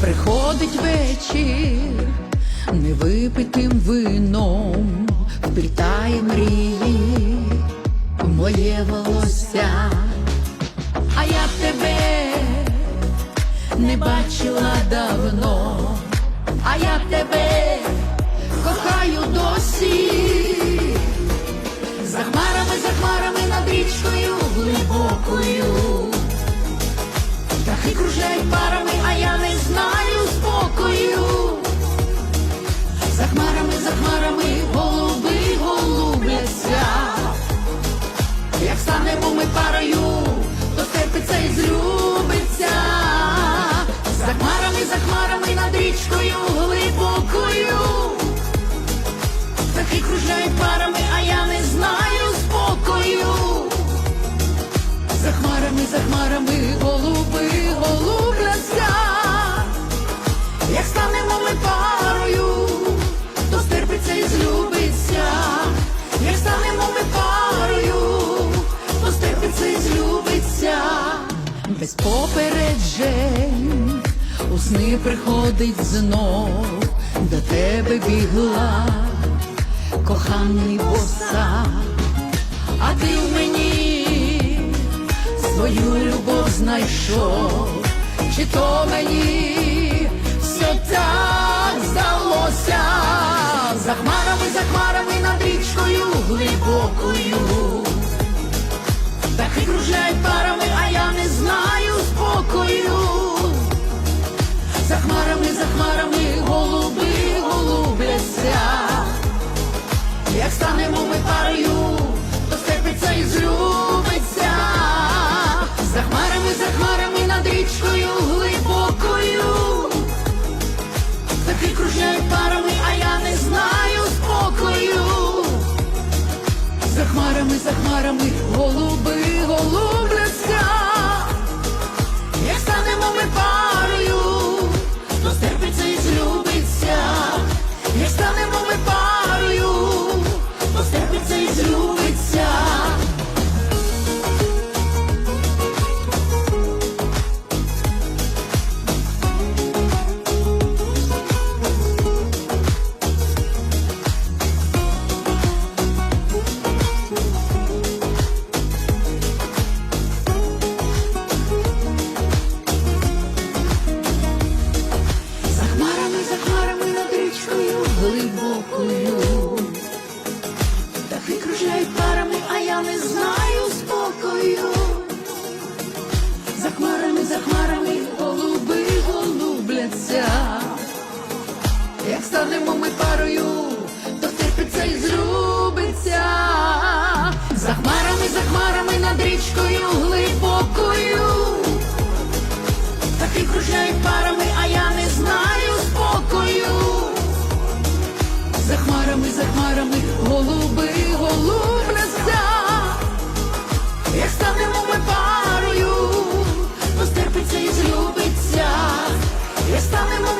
Приходить вечір, невипитим вином вплітає мрії в моє волосся, а я тебе не бачила давно, а я тебе кохаю досі, за хмарами, за хмарами над річкою глибокою, Птахи кружають парами я не знаю спокою. За хмарами, за хмарами голуби голубляться. Як станемо ми парою, то терпиться і злюбиться. За хмарами, за хмарами над річкою глибокою. Птахи кружляють парами, а попереджень у сни приходить знов, до тебе бігла коханий боса, а ти в мені свою любов знайшов, чи то мені все так здалося, за хмарами, за хмарами над річкою глибокою, станемо ми парою, то стерпиться і злюбиться. За хмарами, за хмарами над річкою глибокою. Таки кружляють парами, а я не знаю спокою. За хмарами, за хмарами голуби голубляться. Як станемо ми парою, річкою глибокою, Такі кружляють парами, а я не знаю спокою. За хмарами, за хмарами, голуби, голуб як станемо ми парою, постерпиться і злюбиться, як станемо.